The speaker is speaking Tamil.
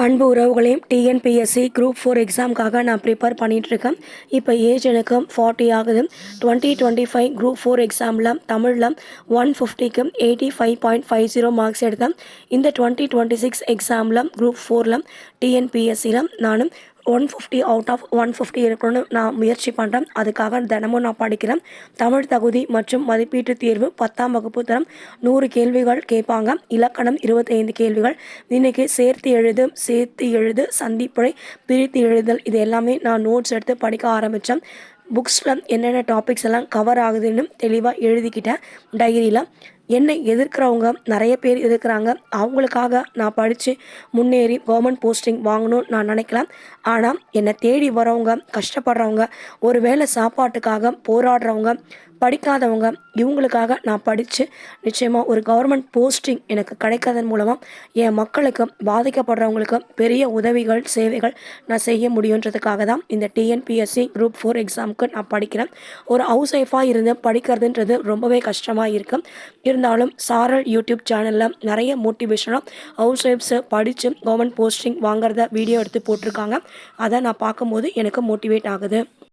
அன்பு உறவுகளையும் டிஎன்பிஎஸ்சி குரூப் ஃபோர் எக்ஸாமுக்காக நான் ப்ரிப்பேர் பண்ணிகிட்ருக்கேன் இப்போ ஏஜ் எனக்கு ஃபார்ட்டி ஆகுது. Twenty twenty five group four எக்ஸாமில் தமிழில் ஒன் ஃபிஃப்டிக்கு eighty five point five zero marks எடுத்தேன். இந்த டுவெண்ட்டி டுவெண்ட்டி சிக்ஸ் எக்ஸாமில் குரூப் ஃபோரில் டிஎன்பிஎஸ்சியில் நான் one fifty out of one fifty இருக்கணும்னு நான் முயற்சி பண்ணுறேன் அதுக்காக தினமும் நான் படிக்கிறேன். தமிழ் தகுதி மற்றும் மதிப்பீட்டு தேர்வு பத்தாம் வகுப்பு தரம் நூறு கேள்விகள் கேட்பாங்க. இலக்கணம் இருபத்தைந்து கேள்விகள். இன்றைக்கி சேர்த்து எழுது சேர்த்து எழுது சந்திப்புரை பிரித்து எழுதல். இது எல்லாமே நான் நோட்ஸ் எடுத்து படிக்க ஆரம்பித்தேன் புக்ஸில் என்னென்ன டாபிக்ஸ் எல்லாம் கவர் ஆகுதுன்னு தெளிவாக எழுதிக்கிட்டேன். டைரியில் என்னை எதிர்க்கிறவங்க நிறைய பேர் இருக்கிறாங்க அவங்களுக்காக நான் படித்து முன்னேறி கவர்மெண்ட் போஸ்டிங் வாங்கணும்னு நான் நினைக்கலாம். ஆனால் என்னை தேடி வரவங்க கஷ்டப்படுறவங்க ஒரு வேளை சாப்பாட்டுக்காக போராடுறவங்க படிக்காதவங்க இவங்களுக்காக நான் படித்து நிச்சயமாக ஒரு கவர்மெண்ட் போஸ்டிங் எனக்கு கிடைக்காதன் மூலமாக என் மக்களுக்கு பாதிக்கப்படுறவங்களுக்கு பெரிய உதவிகள் சேவைகள் நான் செய்ய முடியுன்றதுக்காக தான் இந்த டிஎன்பிஎஸ்சி குரூப் ஃபோர் எக்ஸாமுக்கு நான் படிக்கிறேன். ஒரு ஹவுஸ் ஒய்ஃபாக இருந்து படிக்கிறதுன்றது ரொம்பவே கஷ்டமாக இருக்கும் இருந்தாலும் சாரல் யூடியூப் சேனலில் நிறைய மோட்டிவேஷனாக ஹவுஸ் ஒய்ஃப்ஸை படித்து கவர்மெண்ட் போஸ்டிங் வாங்குறத வீடியோ எடுத்து போட்டிருக்காங்க. அதை நான் பார்க்கும்போது எனக்கு மோட்டிவேட் ஆகுது.